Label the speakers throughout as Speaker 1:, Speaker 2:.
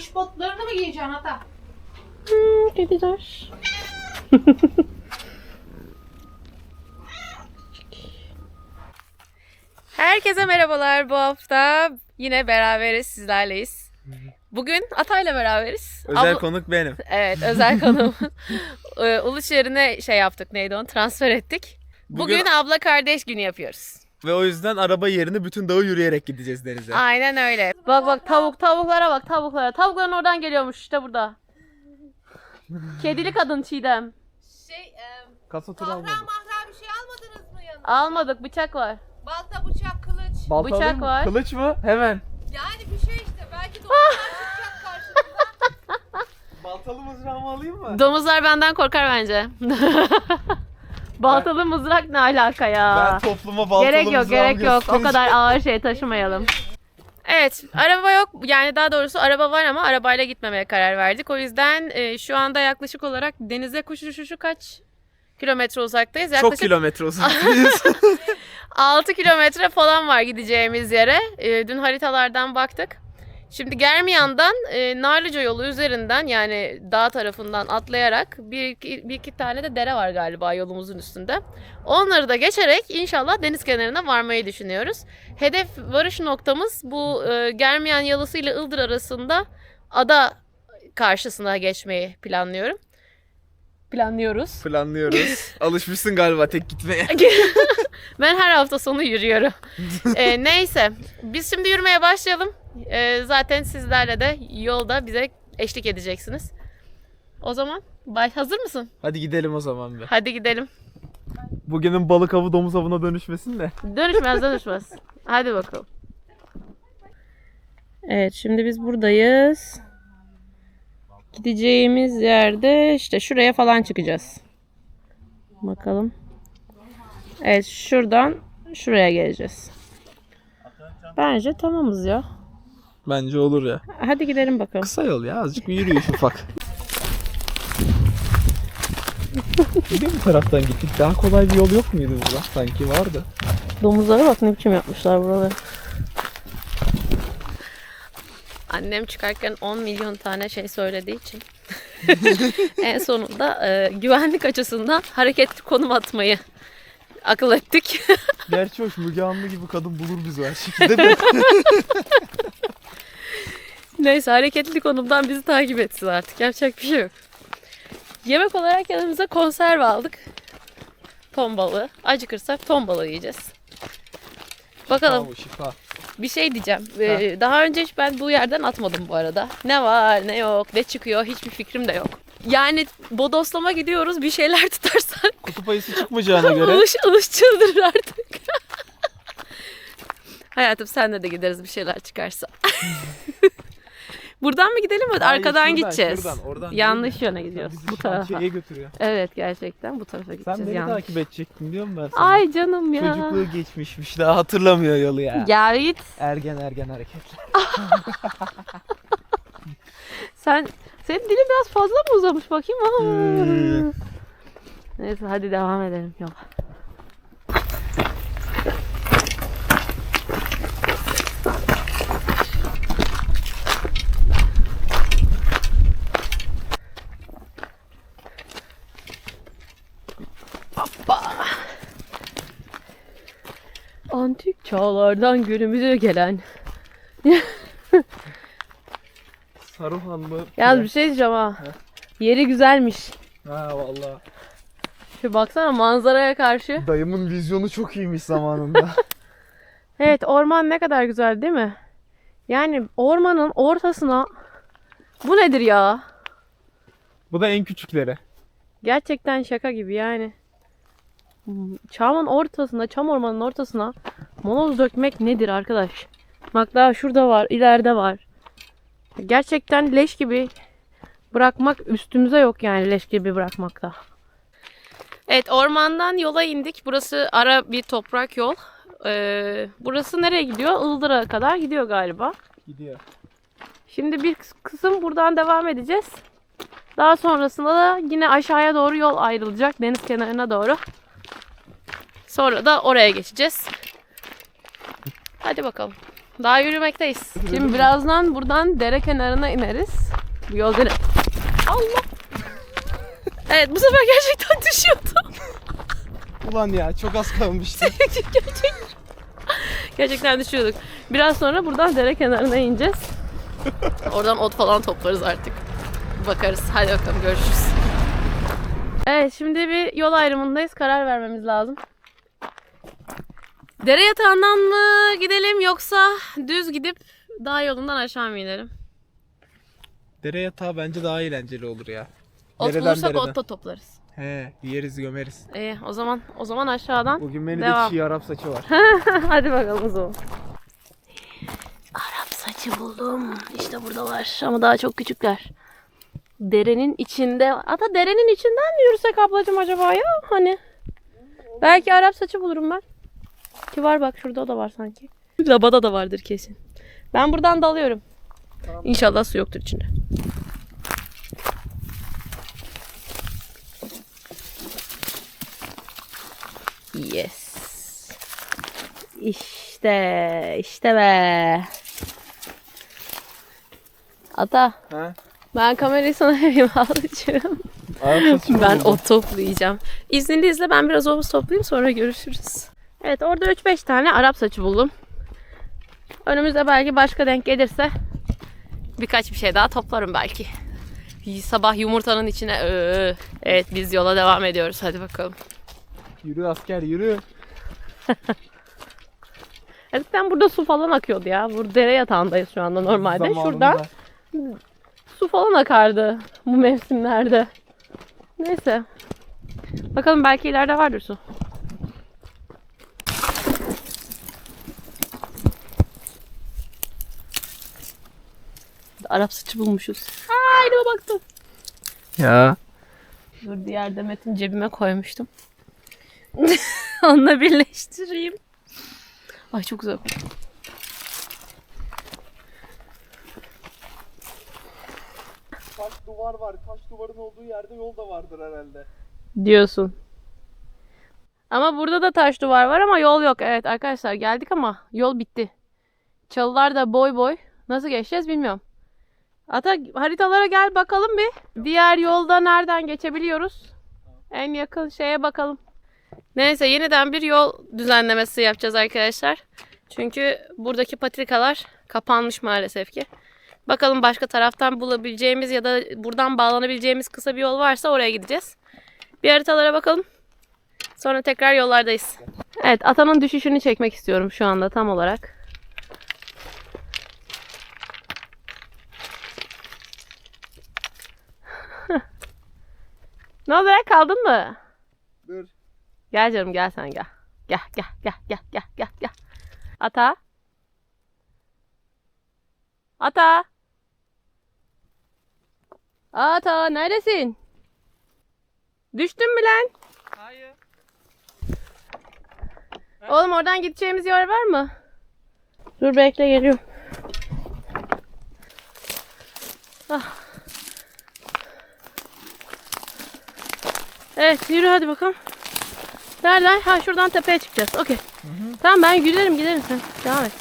Speaker 1: iş botlarını mı giyeceksin ata?
Speaker 2: Hmm, kediler. Herkese merhabalar. Bu hafta yine beraberiz, sizlerleyiz. Bugün Atay'la beraberiz.
Speaker 3: Özel
Speaker 2: Abla-
Speaker 3: konuk benim.
Speaker 2: Evet, özel konuğum. Ee, Uluç yerine şey yaptık, neydi onu? Transfer ettik. Bugün,
Speaker 3: Bugün-
Speaker 2: abla kardeş günü yapıyoruz.
Speaker 3: Ve o yüzden araba yerine bütün dağı yürüyerek gideceğiz denize.
Speaker 2: Aynen öyle. Bak bak tavuk, tavuklara bak, tavuklara. Tavukların oradan geliyormuş işte burada. Kedili kadın Çiğdem.
Speaker 1: Şey,
Speaker 3: Kasa tur
Speaker 1: mahra mahra bir şey almadınız mı yanına?
Speaker 2: Almadık, bıçak var.
Speaker 1: Balta, bıçak, kılıç.
Speaker 3: Balta
Speaker 2: Bıçak
Speaker 3: alayım mı?
Speaker 2: var.
Speaker 3: Kılıç mı? Hemen.
Speaker 1: Yani bir şey işte. Belki domuzlar çıkacak karşınıza.
Speaker 3: Baltalı mızrağımı alayım mı?
Speaker 2: Domuzlar benden korkar bence. Baltalı mızrak ne alaka ya?
Speaker 3: Ben topluma baltalı
Speaker 2: gerek yok,
Speaker 3: mızrağımı
Speaker 2: gerek yok. O
Speaker 3: göstereceğim.
Speaker 2: kadar ağır şey taşımayalım. Evet, araba yok. Yani daha doğrusu araba var ama arabayla gitmemeye karar verdik. O yüzden e, şu anda yaklaşık olarak denize kuş uçuşu kaç kilometre uzaktayız?
Speaker 3: Çok
Speaker 2: Yaklaşık
Speaker 3: kilometre uzaktayız.
Speaker 2: 6 kilometre falan var gideceğimiz yere. E, dün haritalardan baktık. Şimdi Germiyan'dan e, Narlıca yolu üzerinden yani dağ tarafından atlayarak bir iki, bir iki tane de dere var galiba yolumuzun üstünde. Onları da geçerek inşallah deniz kenarına varmayı düşünüyoruz. Hedef varış noktamız bu e, Germiyan Yalısı ile Ildır arasında ada karşısına geçmeyi planlıyorum. Planlıyoruz.
Speaker 3: Planlıyoruz. Alışmışsın galiba tek gitmeye.
Speaker 2: ben her hafta sonu yürüyorum. Ee, neyse biz şimdi yürümeye başlayalım. Ee, zaten sizlerle de yolda bize eşlik edeceksiniz. O zaman baş hazır mısın?
Speaker 3: Hadi gidelim o zaman be.
Speaker 2: Hadi gidelim.
Speaker 3: Bugünün balık avı domuz avına dönüşmesin de.
Speaker 2: Dönüşmez dönüşmez. Hadi bakalım. Evet şimdi biz buradayız. Gideceğimiz yerde işte şuraya falan çıkacağız. Bakalım. Evet şuradan şuraya geleceğiz. Bence tamamız ya.
Speaker 3: Bence olur ya.
Speaker 2: Hadi gidelim bakalım.
Speaker 3: Kısa yol ya azıcık bir yürüyüş ufak. Bir de bu taraftan gittik. Daha kolay bir yol yok muydu burada? Sanki vardı.
Speaker 2: Domuzlara bak ne biçim yapmışlar buraları. Annem çıkarken 10 milyon tane şey söylediği için en sonunda e, güvenlik açısından hareketli konum atmayı akıl ettik.
Speaker 3: Gerçi hoş Müge Anlı gibi kadın bulur bizi her şekilde de.
Speaker 2: Neyse hareketli konumdan bizi takip etsin artık. Yapacak bir şey yok. Yemek olarak yanımıza konserve aldık. Ton balığı. Acıkırsak ton balığı yiyeceğiz. Bakalım.
Speaker 3: Bravo, şifa.
Speaker 2: Bir şey diyeceğim. Ee, daha önce hiç ben bu yerden atmadım bu arada. Ne var ne yok ne çıkıyor hiçbir fikrim de yok. Yani bodoslama gidiyoruz bir şeyler tutarsan
Speaker 3: Kutup ayısı çıkmayacağına göre.
Speaker 2: ılış ılış çıldırır artık. Hayatım senle de gideriz bir şeyler çıkarsa. Buradan mı gidelim
Speaker 3: Hayır,
Speaker 2: arkadan
Speaker 3: şuradan,
Speaker 2: gideceğiz.
Speaker 3: şuradan, oradan
Speaker 2: Yanlış yöne gidiyoruz. Bu tarafa.
Speaker 3: götürüyor.
Speaker 2: Evet gerçekten bu tarafa
Speaker 3: Sen
Speaker 2: gideceğiz
Speaker 3: beni
Speaker 2: yanlış.
Speaker 3: takip edecektin diyor musun ben sana?
Speaker 2: Ay canım ya.
Speaker 3: Çocukluğu geçmişmiş daha hatırlamıyor yolu ya.
Speaker 2: Ya git.
Speaker 3: Ergen ergen hareketler.
Speaker 2: Sen senin dilin biraz fazla mı uzamış bakayım? Aa.
Speaker 3: Hmm.
Speaker 2: Neyse hadi devam edelim yola. Antik çağlardan günümüze gelen.
Speaker 3: Saruhan mı?
Speaker 2: Yalnız bir şey diyeceğim ha. Yeri güzelmiş.
Speaker 3: Ha valla.
Speaker 2: Şu baksana manzaraya karşı.
Speaker 3: Dayımın vizyonu çok iyiymiş zamanında.
Speaker 2: Evet orman ne kadar güzel değil mi? Yani ormanın ortasına bu nedir ya?
Speaker 3: Bu da en küçükleri.
Speaker 2: Gerçekten şaka gibi yani. Çamın ortasına, çam ormanının ortasına moloz dökmek nedir arkadaş? Bak daha şurada var, ileride var. Gerçekten leş gibi bırakmak üstümüze yok yani leş gibi bırakmakta. Evet ormandan yola indik. Burası ara bir toprak yol. Ee, burası nereye gidiyor? Ildır'a kadar gidiyor galiba.
Speaker 3: Gidiyor.
Speaker 2: Şimdi bir kıs- kısım buradan devam edeceğiz. Daha sonrasında da yine aşağıya doğru yol ayrılacak deniz kenarına doğru. Sonra da oraya geçeceğiz. Hadi bakalım. Daha yürümekteyiz. Şimdi birazdan buradan dere kenarına ineriz. Bu yol dere... Allah! Evet bu sefer gerçekten düşüyordu.
Speaker 3: Ulan ya çok az kalmıştı.
Speaker 2: Gerçekten. Gerçekten düşüyorduk. Biraz sonra buradan dere kenarına ineceğiz. Oradan ot falan toplarız artık. Bakarız. Hadi bakalım görüşürüz. Evet şimdi bir yol ayrımındayız. Karar vermemiz lazım. Dere yatağından mı gidelim yoksa düz gidip dağ yolundan aşağı mı inelim?
Speaker 3: Dere yatağı bence daha eğlenceli olur ya.
Speaker 2: Ot
Speaker 3: Dereden
Speaker 2: bulursak
Speaker 3: dereden.
Speaker 2: ot da toplarız.
Speaker 3: He yeriz gömeriz.
Speaker 2: İyi o zaman o zaman aşağıdan.
Speaker 3: Bugün beni
Speaker 2: Devam.
Speaker 3: de çiğ Arap saçı var.
Speaker 2: Hadi bakalım o zaman. Arap saçı buldum. İşte burada var ama daha çok küçükler. Derenin içinde. Hatta derenin içinden mi yürüsek ablacığım acaba ya? Hani. Belki Arap saçı bulurum ben. Ki var bak şurada o da var sanki. Labada da vardır kesin. Ben buradan dalıyorum. İnşallah su yoktur içinde. Yes. İşte, işte be. Ata,
Speaker 3: ha?
Speaker 2: ben kamerayı sana vereyim
Speaker 3: mı
Speaker 2: Ben o toplayacağım. İzninizle ben biraz omuz toplayayım sonra görüşürüz. Evet orada 3-5 tane Arap saçı buldum. Önümüzde belki başka denk gelirse birkaç bir şey daha toplarım belki. Sabah yumurtanın içine Öö. Evet biz yola devam ediyoruz. Hadi bakalım.
Speaker 3: Yürü asker yürü.
Speaker 2: Eskiden burada su falan akıyordu ya. Burada dere yatağındayız şu anda normalde.
Speaker 3: Zamanında.
Speaker 2: Şuradan su falan akardı bu mevsimlerde. Neyse. Bakalım belki ileride vardır su. Arap saçı bulmuşuz. Haydi baktım.
Speaker 3: Ya.
Speaker 2: Dur diğer demetin cebime koymuştum. Onunla birleştireyim. Ay çok güzel.
Speaker 3: Taş duvar var. Taş duvarın olduğu yerde yol da vardır herhalde.
Speaker 2: diyorsun. Ama burada da taş duvar var ama yol yok. Evet arkadaşlar geldik ama yol bitti. Çalılar da boy boy. Nasıl geçeceğiz bilmiyorum. Ata haritalara gel bakalım bir. Diğer yolda nereden geçebiliyoruz? En yakın şeye bakalım. Neyse yeniden bir yol düzenlemesi yapacağız arkadaşlar. Çünkü buradaki patrikalar kapanmış maalesef ki. Bakalım başka taraftan bulabileceğimiz ya da buradan bağlanabileceğimiz kısa bir yol varsa oraya gideceğiz. Bir haritalara bakalım. Sonra tekrar yollardayız. Evet atanın düşüşünü çekmek istiyorum şu anda tam olarak. Ne oldu ya kaldın mı?
Speaker 3: Dur.
Speaker 2: Gel canım gel sen gel. Gel gel gel gel gel gel gel. Ata. Ata. Ata neredesin? Düştün mü lan?
Speaker 3: Hayır.
Speaker 2: Oğlum oradan gideceğimiz yer var mı? Dur bekle geliyorum. Ah. Evet yürü hadi bakalım. Nereden? Ha şuradan tepeye çıkacağız. Okey. Tamam ben giderim giderim sen. Devam et.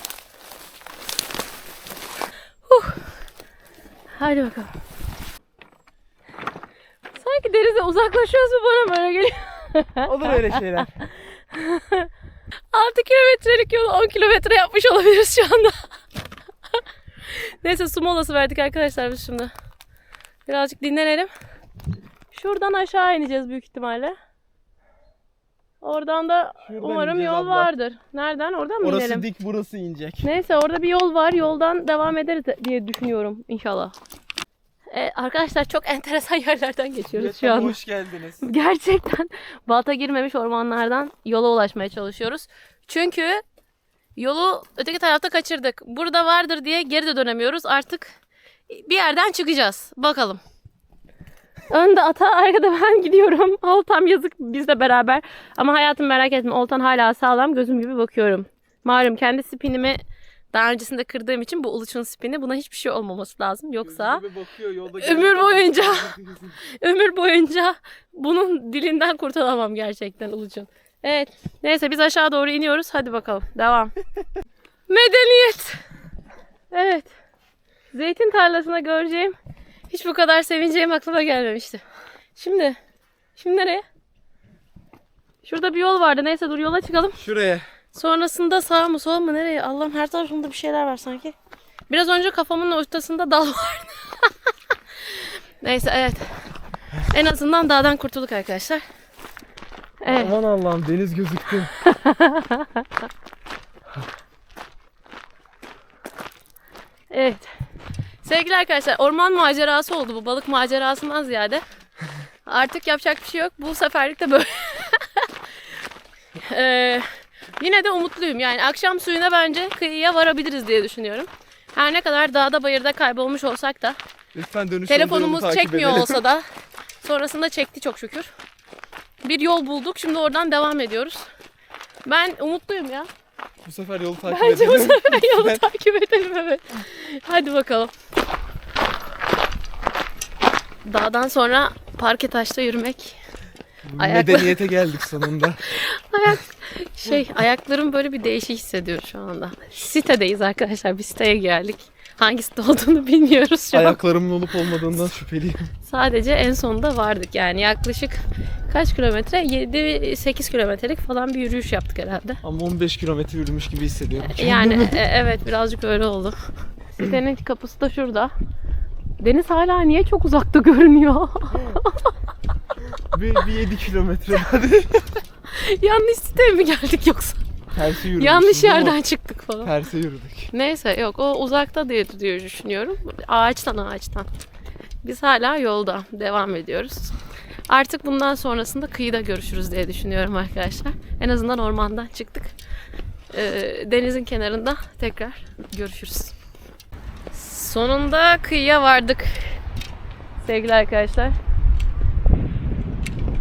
Speaker 2: Huh. Hadi bakalım. Sanki denize uzaklaşıyoruz mu bana böyle geliyor.
Speaker 3: Olur öyle şeyler.
Speaker 2: 6 kilometrelik yolu 10 kilometre yapmış olabiliriz şu anda. Neyse su molası verdik arkadaşlar biz şimdi. Birazcık dinlenelim. Şuradan aşağı ineceğiz büyük ihtimalle. Oradan da
Speaker 3: Şuradan
Speaker 2: umarım yol
Speaker 3: abla.
Speaker 2: vardır. Nereden? Oradan mı
Speaker 3: Orası
Speaker 2: inelim?
Speaker 3: dik burası inecek.
Speaker 2: Neyse orada bir yol var. Yoldan devam ederiz diye düşünüyorum inşallah. E, arkadaşlar çok enteresan yerlerden geçiyoruz şu an.
Speaker 3: hoş geldiniz.
Speaker 2: Gerçekten balta girmemiş ormanlardan yola ulaşmaya çalışıyoruz. Çünkü yolu öteki tarafta kaçırdık. Burada vardır diye geri de dönemiyoruz. Artık bir yerden çıkacağız. Bakalım. Önde ata, arkada ben gidiyorum. Oltam yazık bizle beraber. Ama hayatım merak etme. Oltan hala sağlam. Gözüm gibi bakıyorum. Malum kendi spinimi daha öncesinde kırdığım için bu uluçun spini buna hiçbir şey olmaması lazım. Yoksa
Speaker 3: bakıyor
Speaker 2: ömür boyunca ömür boyunca bunun dilinden kurtulamam gerçekten Uluç'un. Evet. Neyse biz aşağı doğru iniyoruz. Hadi bakalım. Devam. Medeniyet. Evet. Zeytin tarlasına göreceğim. Hiç bu kadar sevineceğim aklıma gelmemişti. Şimdi. Şimdi nereye? Şurada bir yol vardı. Neyse dur yola çıkalım.
Speaker 3: Şuraya.
Speaker 2: Sonrasında sağ mı sol mu nereye? Allah'ım her tarafında bir şeyler var sanki. Biraz önce kafamın ortasında dal vardı. Neyse evet. En azından dağdan kurtulduk arkadaşlar. Evet.
Speaker 3: Aman Allah'ım deniz gözüktü.
Speaker 2: Evet. Sevgili arkadaşlar orman macerası oldu bu balık macerasından ziyade. Artık yapacak bir şey yok. Bu seferlik de böyle. Ee, yine de umutluyum. Yani akşam suyuna bence kıyıya varabiliriz diye düşünüyorum. Her ne kadar dağda bayırda kaybolmuş olsak da
Speaker 3: Lütfen dönüş
Speaker 2: telefonumuz çekmiyor
Speaker 3: edelim.
Speaker 2: olsa da sonrasında çekti çok şükür. Bir yol bulduk. Şimdi oradan devam ediyoruz. Ben umutluyum ya.
Speaker 3: Bu sefer yolu takip
Speaker 2: Bence bu
Speaker 3: edelim.
Speaker 2: sefer yolu takip edelim evet. Hadi bakalım. Dağdan sonra parke taşta yürümek. Ayakla-
Speaker 3: Medeniyete geldik sonunda.
Speaker 2: Ayak şey ayaklarım böyle bir değişik hissediyor şu anda. Sitedeyiz arkadaşlar. Bir siteye geldik. Hangi site olduğunu bilmiyoruz şu an.
Speaker 3: Ayaklarımın olup olmadığından şüpheliyim.
Speaker 2: Sadece en sonunda vardık. Yani yaklaşık kaç kilometre? 7-8 kilometrelik falan bir yürüyüş yaptık herhalde.
Speaker 3: Ama 15 kilometre yürümüş gibi hissediyorum.
Speaker 2: Yani e, evet birazcık öyle oldu. Sitenin kapısı da şurada. Deniz hala niye çok uzakta görünüyor?
Speaker 3: bir, bir 7 kilometre hadi.
Speaker 2: Yanlış siteye mi geldik yoksa?
Speaker 3: Tersi yürümüşüz.
Speaker 2: Yanlış yerden çıktık falan.
Speaker 3: Tersi yürüdük.
Speaker 2: Neyse yok o uzakta diye, diye düşünüyorum. Ağaçtan ağaçtan. Biz hala yolda devam ediyoruz. Artık bundan sonrasında kıyıda görüşürüz diye düşünüyorum arkadaşlar. En azından ormandan çıktık. Ee, denizin kenarında tekrar görüşürüz. Sonunda kıyıya vardık. Sevgili arkadaşlar.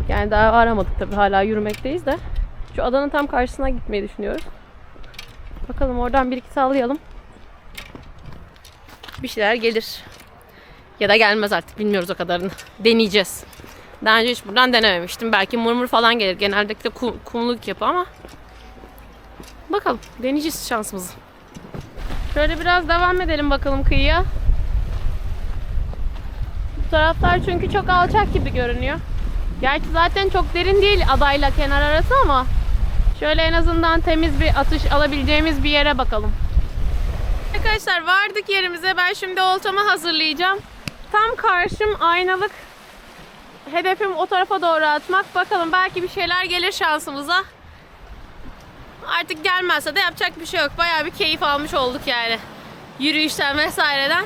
Speaker 2: Yani daha aramadık tabii hala yürümekteyiz de. Şu adanın tam karşısına gitmeyi düşünüyoruz. Bakalım oradan bir iki sallayalım. Bir şeyler gelir. Ya da gelmez artık bilmiyoruz o kadarını. Deneyeceğiz. Daha önce hiç buradan denememiştim. Belki murmur falan gelir. Genellikle kum, kumluluk yapı ama. Bakalım deneyeceğiz şansımızı. Şöyle biraz devam edelim bakalım kıyıya. Bu taraflar çünkü çok alçak gibi görünüyor. Gerçi zaten çok derin değil adayla kenar arası ama Şöyle en azından temiz bir atış alabileceğimiz bir yere bakalım. Arkadaşlar vardık yerimize. Ben şimdi oltamı hazırlayacağım. Tam karşım aynalık. Hedefim o tarafa doğru atmak. Bakalım belki bir şeyler gelir şansımıza. Artık gelmezse de yapacak bir şey yok. Bayağı bir keyif almış olduk yani. Yürüyüşten vesaireden.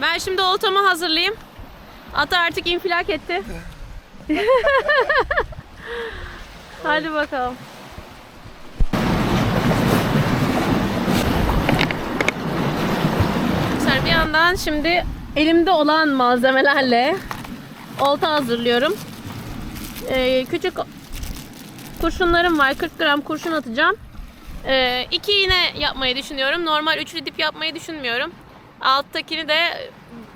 Speaker 2: Ben şimdi oltamı hazırlayayım. Ata artık infilak etti. Hadi bakalım. Arkadaşlar bir yandan şimdi elimde olan malzemelerle olta hazırlıyorum. Ee, küçük kurşunlarım var. 40 gram kurşun atacağım. Ee, iki iğne yapmayı düşünüyorum. Normal üçlü dip yapmayı düşünmüyorum. Alttakini de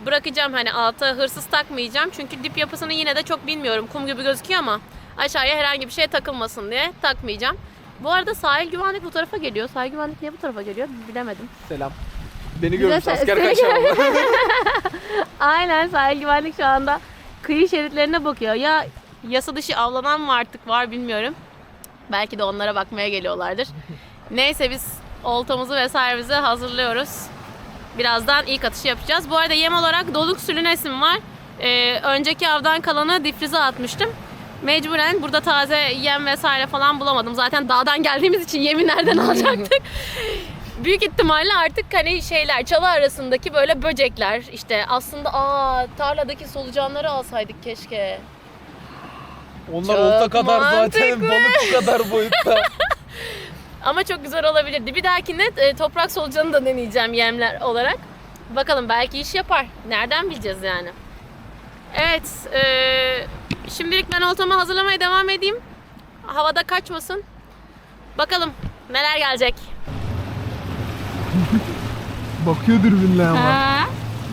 Speaker 2: bırakacağım hani alta hırsız takmayacağım. Çünkü dip yapısını yine de çok bilmiyorum. Kum gibi gözüküyor ama aşağıya herhangi bir şey takılmasın diye takmayacağım. Bu arada sahil güvenlik bu tarafa geliyor. Sahil güvenlik niye bu tarafa geliyor bilemedim.
Speaker 3: Selam. Beni görmüş asker kaçağında.
Speaker 2: Aynen sahil güvenlik şu anda kıyı şeritlerine bakıyor. Ya yasa dışı avlanan mı artık var bilmiyorum. Belki de onlara bakmaya geliyorlardır. Neyse biz oltamızı vesairemizi hazırlıyoruz. Birazdan ilk atışı yapacağız. Bu arada yem olarak doluk sülünesim var. Ee, önceki avdan kalanı difrize atmıştım. Mecburen burada taze yem vesaire falan bulamadım. Zaten dağdan geldiğimiz için yemi nereden alacaktık? Büyük ihtimalle artık hani şeyler çalı arasındaki böyle böcekler işte aslında aa tarladaki solucanları alsaydık keşke.
Speaker 3: Onlar
Speaker 2: Çok
Speaker 3: olta kadar zaten
Speaker 2: mantıklı.
Speaker 3: balık kadar boyutta.
Speaker 2: Ama çok güzel olabilirdi. Bir dahakine e, toprak solucanı da deneyeceğim yemler olarak. Bakalım belki iş yapar. Nereden bileceğiz yani. Evet. e, şimdilik ben oltamı hazırlamaya devam edeyim. Havada kaçmasın. Bakalım neler gelecek.
Speaker 3: Bakıyor dürbünle ama.
Speaker 2: Ha,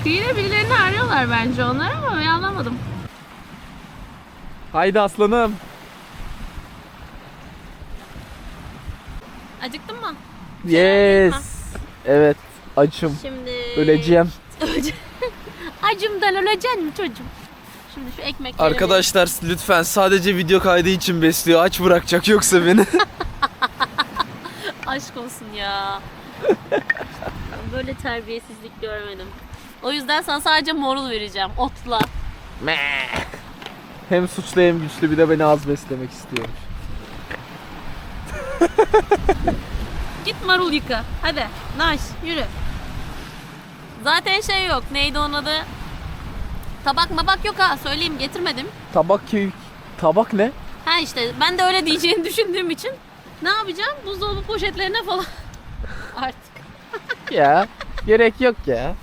Speaker 2: kıyıda birilerini arıyorlar bence onlar ama ben anlamadım.
Speaker 3: Haydi aslanım.
Speaker 2: Acıktın mı?
Speaker 3: Yes. Evet. Açım.
Speaker 2: Şimdi
Speaker 3: Öleceğim.
Speaker 2: Acımdan öleceksin mi çocuğum? Şimdi şu ekmek
Speaker 4: Arkadaşlar lütfen sadece video kaydı için besliyor. Aç bırakacak yoksa beni.
Speaker 2: Aşk olsun ya. Böyle terbiyesizlik görmedim. O yüzden sana sadece morul vereceğim. Otla.
Speaker 3: Hem suçlu hem güçlü bir de beni az beslemek istiyor.
Speaker 2: Git marul yıka. Hadi. Naş yürü. Zaten şey yok. Neydi onun adı? Tabak mabak yok ha. Söyleyeyim getirmedim.
Speaker 3: Tabak ki tabak ne?
Speaker 2: Ha işte ben de öyle diyeceğini düşündüğüm için ne yapacağım? Buzdolabı poşetlerine falan. Artık.
Speaker 3: Ya gerek yok ya.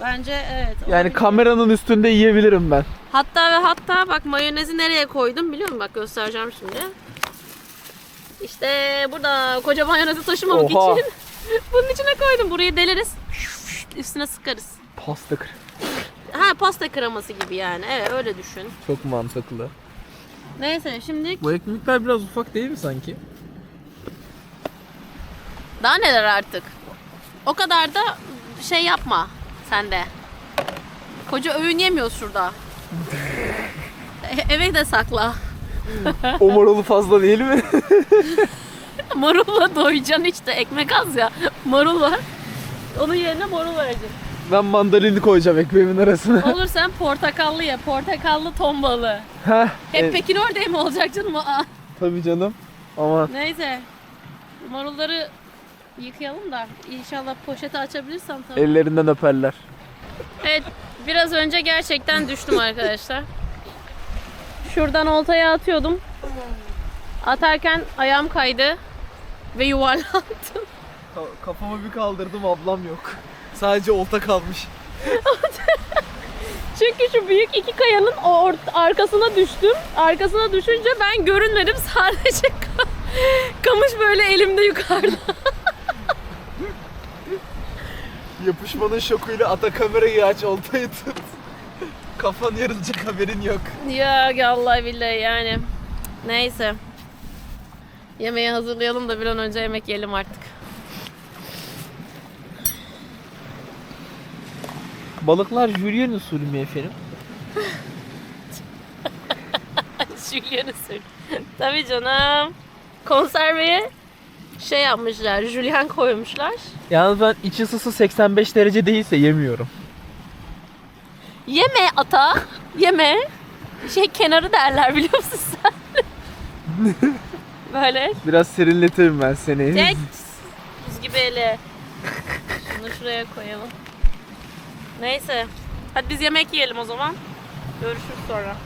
Speaker 2: Bence evet.
Speaker 3: Yani
Speaker 2: olabilir.
Speaker 3: kameranın üstünde yiyebilirim ben.
Speaker 2: Hatta ve hatta bak mayonezi nereye koydum biliyor musun? Bak göstereceğim şimdi. İşte burada koca mayonezi taşımamak
Speaker 3: Oha.
Speaker 2: için bunun içine koydum. Burayı deleriz. Üstüne sıkarız.
Speaker 3: Pasta kır.
Speaker 2: Ha pasta kreması gibi yani. Evet öyle düşün.
Speaker 3: Çok mantıklı.
Speaker 2: Neyse şimdi
Speaker 3: Bu ekmekler biraz ufak değil mi sanki?
Speaker 2: daha neler artık. O kadar da şey yapma sen de. Koca öğün yemiyoruz şurada. E- Eve de sakla.
Speaker 3: O marulu fazla değil mi?
Speaker 2: Marulla doyacaksın işte. Ekmek az ya. Marul var. Onun yerine marul vereceksin.
Speaker 3: ben mandalini koyacağım ekmeğimin arasına.
Speaker 2: Olur sen portakallı ye. Portakallı ton balığı.
Speaker 3: Heh.
Speaker 2: Hep
Speaker 3: e,
Speaker 2: Pekin ördeği mi olacak canım? Aa.
Speaker 3: Tabii canım. Ama
Speaker 2: Neyse. Marulları yıkayalım da inşallah poşeti açabilirsem tabii.
Speaker 3: ellerinden öperler.
Speaker 2: Evet biraz önce gerçekten düştüm arkadaşlar. Şuradan oltaya atıyordum. Atarken ayağım kaydı ve yuvarlandım.
Speaker 3: Kafamı bir kaldırdım ablam yok. Sadece olta kalmış.
Speaker 2: Çünkü şu büyük iki kayanın o ort- arkasına düştüm. Arkasına düşünce ben görünmedim. Sadece ka- kamış böyle elimde yukarıda.
Speaker 3: Yapışmanın şokuyla ata kamerayı aç oltayı tut. Kafan yarılacak haberin yok.
Speaker 2: ya Allah billahi yani. Neyse. Yemeği hazırlayalım da bir an önce yemek yiyelim artık.
Speaker 3: Balıklar jülyen usulü mü efendim?
Speaker 2: Jülyen usulü. Tabii canım. Konserveye şey yapmışlar, jülyen koymuşlar.
Speaker 3: Yalnız ben iç ısısı 85 derece değilse yemiyorum.
Speaker 2: Yeme ata, yeme. Şey kenarı derler biliyor musun sen? Böyle
Speaker 3: Biraz serinletirim ben seni.
Speaker 2: tek buz gibi ele. Bunu şuraya koyalım. Neyse. Hadi biz yemek yiyelim o zaman. Görüşürüz sonra.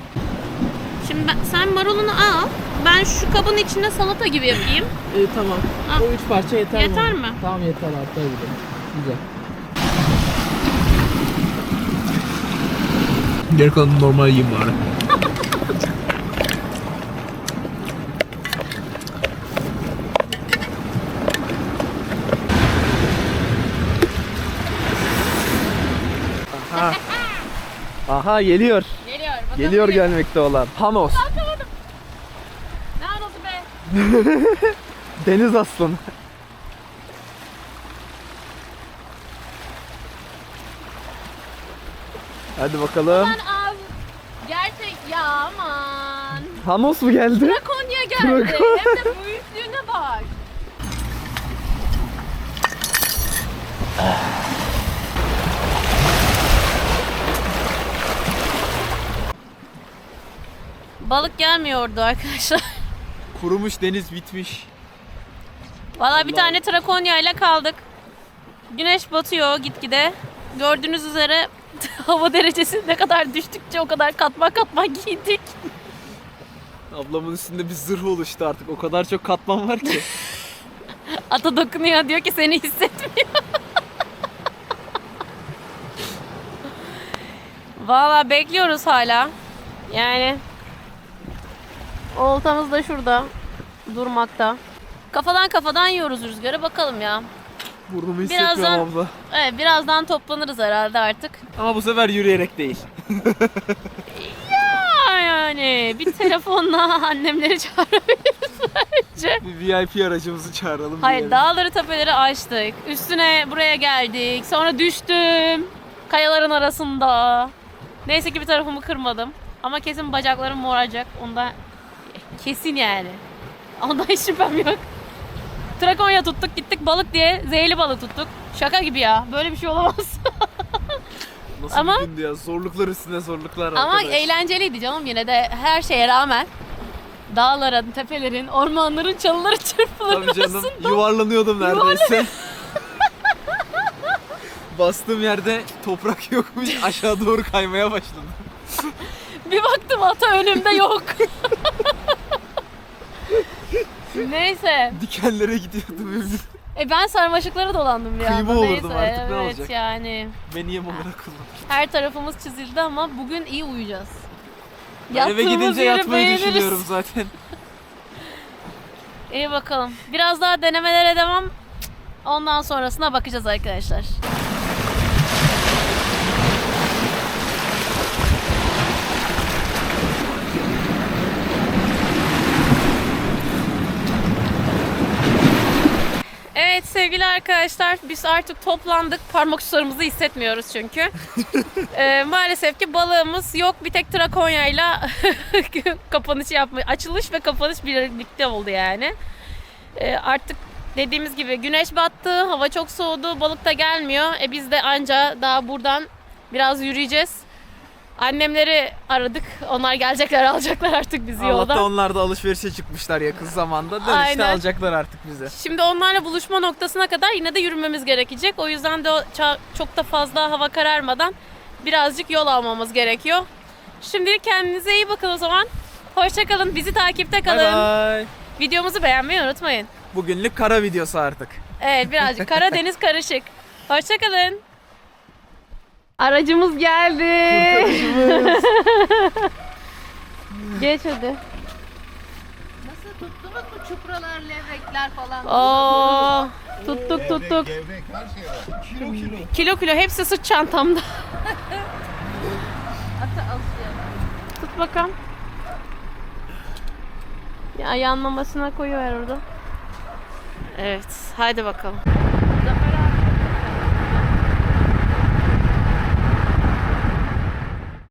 Speaker 2: Şimdi ben, sen marulunu al. Ben şu kabın içine salata gibi yapayım.
Speaker 3: İyi tamam.
Speaker 2: Ah.
Speaker 3: O üç parça yeter,
Speaker 2: Yeter
Speaker 3: bana.
Speaker 2: mi?
Speaker 3: Tamam yeter bile. Güzel. Geri kalanını normal yiyeyim bari. Aha. Aha geliyor.
Speaker 2: Geliyor. bakalım
Speaker 3: Geliyor gelmekte olan. Hanos.
Speaker 2: Ne anası be?
Speaker 3: Deniz aslanı. Hadi bakalım.
Speaker 2: Ben av. Gerçek ya aman.
Speaker 3: Hanos mu geldi?
Speaker 2: Drakonya geldi.
Speaker 3: Drakon.
Speaker 2: Hem de büyüklüğüne bak. Balık gelmiyordu arkadaşlar.
Speaker 3: Kurumuş deniz bitmiş.
Speaker 2: Valla bir tane Trakonya ile kaldık. Güneş batıyor gitgide. Gördüğünüz üzere hava derecesi ne kadar düştükçe o kadar katman katman giydik.
Speaker 3: Ablamın üstünde bir zırh oluştu artık. O kadar çok katman var ki.
Speaker 2: Ata dokunuyor diyor ki seni hissetmiyor. Valla bekliyoruz hala. Yani oltamız da şurada durmakta. Kafadan kafadan yiyoruz rüzgarı bakalım ya.
Speaker 3: Burnumu
Speaker 2: Birazdan-
Speaker 3: hissetmiyorum abla.
Speaker 2: Evet birazdan toplanırız herhalde artık.
Speaker 3: Ama bu sefer yürüyerek değil.
Speaker 2: Ya yani bir telefonla annemleri çağırabiliriz. bence.
Speaker 3: Bir VIP aracımızı çağıralım.
Speaker 2: Hayır
Speaker 3: diyelim.
Speaker 2: dağları tepeleri açtık. Üstüne buraya geldik. Sonra düştüm. Kayaların arasında. Neyse ki bir tarafımı kırmadım. Ama kesin bacaklarım moracak. Ondan kesin yani. Ondan hiç şüphem yok. Trakonya tuttuk gittik balık diye zehirli balık tuttuk. Şaka gibi ya. Böyle bir şey olamaz.
Speaker 3: Nasıl
Speaker 2: Ama-
Speaker 3: bir gündü ya? Zorluklar üstüne zorluklar
Speaker 2: Ama
Speaker 3: arkadaş.
Speaker 2: eğlenceliydi canım yine de her şeye rağmen. Dağların, tepelerin, ormanların çalıları çırpılır
Speaker 3: Tabii canım yuvarlanıyordum neredeyse. Bastığım yerde toprak yokmuş aşağı doğru kaymaya başladım.
Speaker 2: Bir baktım ata önümde yok. Neyse.
Speaker 3: Dikenlere gidiyordum evde.
Speaker 2: E ben sarmaşıklara dolandım bir
Speaker 3: Kıyma
Speaker 2: anda.
Speaker 3: olurdum
Speaker 2: Neyse,
Speaker 3: artık, ne
Speaker 2: evet
Speaker 3: olacak?
Speaker 2: yani.
Speaker 3: Beni yem olarak kullan.
Speaker 2: Her tarafımız çizildi ama bugün iyi uyuyacağız.
Speaker 3: Ben eve
Speaker 2: Yattığımız
Speaker 3: gidince
Speaker 2: yeri
Speaker 3: yatmayı
Speaker 2: beğeniriz.
Speaker 3: düşünüyorum zaten.
Speaker 2: İyi bakalım. Biraz daha denemelere devam. Ondan sonrasına bakacağız arkadaşlar. Evet sevgili arkadaşlar biz artık toplandık. Parmak uçlarımızı hissetmiyoruz çünkü. Ee, maalesef ki balığımız yok. Bir tek Trakonya'yla kapanış yapma, açılış ve kapanış birlikte oldu yani. Ee, artık dediğimiz gibi güneş battı, hava çok soğudu, balık da gelmiyor. E biz de anca daha buradan biraz yürüyeceğiz. Annemleri aradık. Onlar gelecekler alacaklar artık bizi
Speaker 3: Allah'ta
Speaker 2: yolda.
Speaker 3: onlar da alışverişe çıkmışlar yakın zamanda. Dönüşte
Speaker 2: Aynen.
Speaker 3: alacaklar artık bize.
Speaker 2: Şimdi onlarla buluşma noktasına kadar yine de yürümemiz gerekecek. O yüzden de çok da fazla hava kararmadan birazcık yol almamız gerekiyor. Şimdi kendinize iyi bakın o zaman. Hoşçakalın. Bizi takipte kalın.
Speaker 3: bay.
Speaker 2: Videomuzu beğenmeyi unutmayın.
Speaker 3: Bugünlük kara videosu artık.
Speaker 2: Evet birazcık Karadeniz karışık. Hoşçakalın. Aracımız geldi. Geç hadi.
Speaker 1: Nasıl tuttunuz mu çupralar, levrekler falan?
Speaker 2: Oo, tuttuk tuttuk.
Speaker 5: Gevrek her şey var. Kilo kilo.
Speaker 2: Kilo kilo hepsi sırt çantamda.
Speaker 1: Ata alışıyor.
Speaker 2: Tut bakalım. Ya yanmamasına koyuver orada. Evet, haydi bakalım.
Speaker 1: Zafer